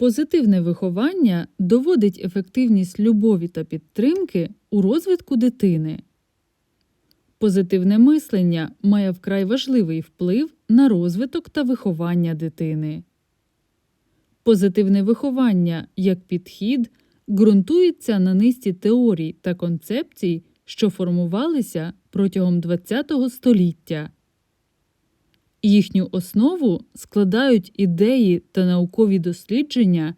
Позитивне виховання доводить ефективність любові та підтримки у розвитку дитини. Позитивне мислення має вкрай важливий вплив на розвиток та виховання дитини. Позитивне виховання як підхід ґрунтується на низці теорій та концепцій, що формувалися протягом ХХ століття. Їхню основу складають ідеї та наукові дослідження,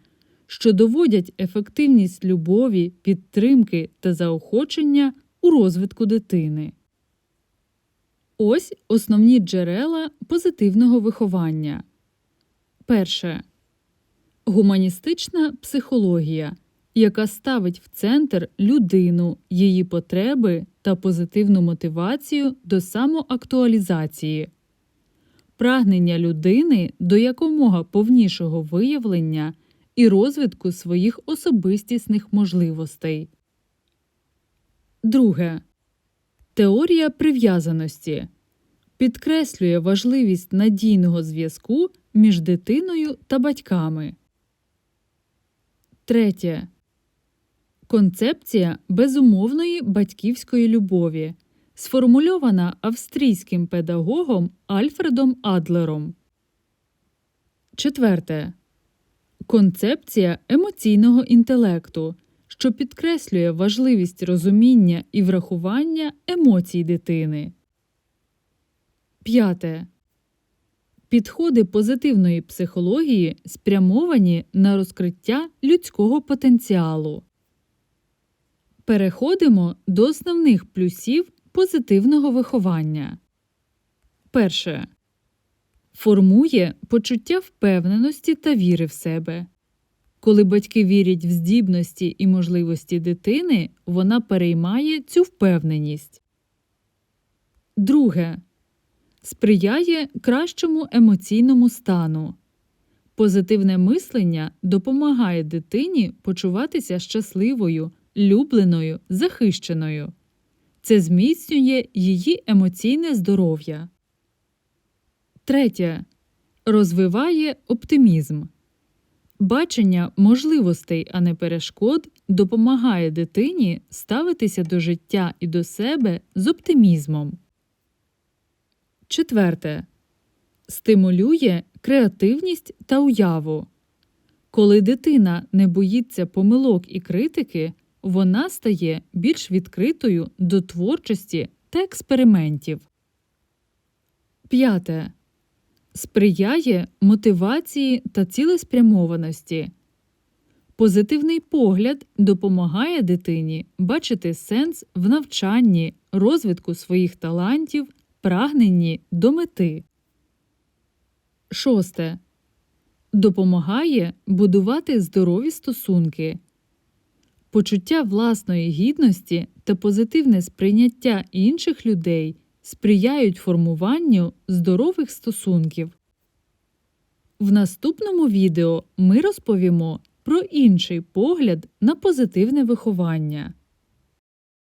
що доводять ефективність любові, підтримки та заохочення у розвитку дитини. Ось основні джерела позитивного виховання. Перше. Гуманістична психологія, яка ставить в центр людину, її потреби та позитивну мотивацію до самоактуалізації прагнення людини до якомога повнішого виявлення і розвитку своїх особистісних можливостей. Друге. Теорія прив'язаності підкреслює важливість надійного зв'язку між дитиною та батьками. Третє. Концепція безумовної батьківської любові сформульована австрійським педагогом Альфредом Адлером. Четверте. Концепція емоційного інтелекту, що підкреслює важливість розуміння і врахування емоцій дитини. П'яте. Підходи позитивної психології спрямовані на розкриття людського потенціалу. Переходимо до основних плюсів позитивного виховання. Перше. Формує почуття впевненості та віри в себе. Коли батьки вірять в здібності і можливості дитини, вона переймає цю впевненість. Друге. Сприяє кращому емоційному стану. Позитивне мислення допомагає дитині почуватися щасливою, любленою, захищеною. Це зміцнює її емоційне здоров'я. Третє. Розвиває оптимізм. Бачення можливостей, а не перешкод, допомагає дитині ставитися до життя і до себе з оптимізмом. Четверте. Стимулює креативність та уяву. Коли дитина не боїться помилок і критики, вона стає більш відкритою до творчості та експериментів. П'яте. Сприяє мотивації та цілеспрямованості. Позитивний погляд допомагає дитині бачити сенс в навчанні, розвитку своїх талантів, прагненні до мети. Шосте. Допомагає будувати здорові стосунки. Почуття власної гідності та позитивне сприйняття інших людей сприяють формуванню здорових стосунків. В наступному відео ми розповімо про інший погляд на позитивне виховання.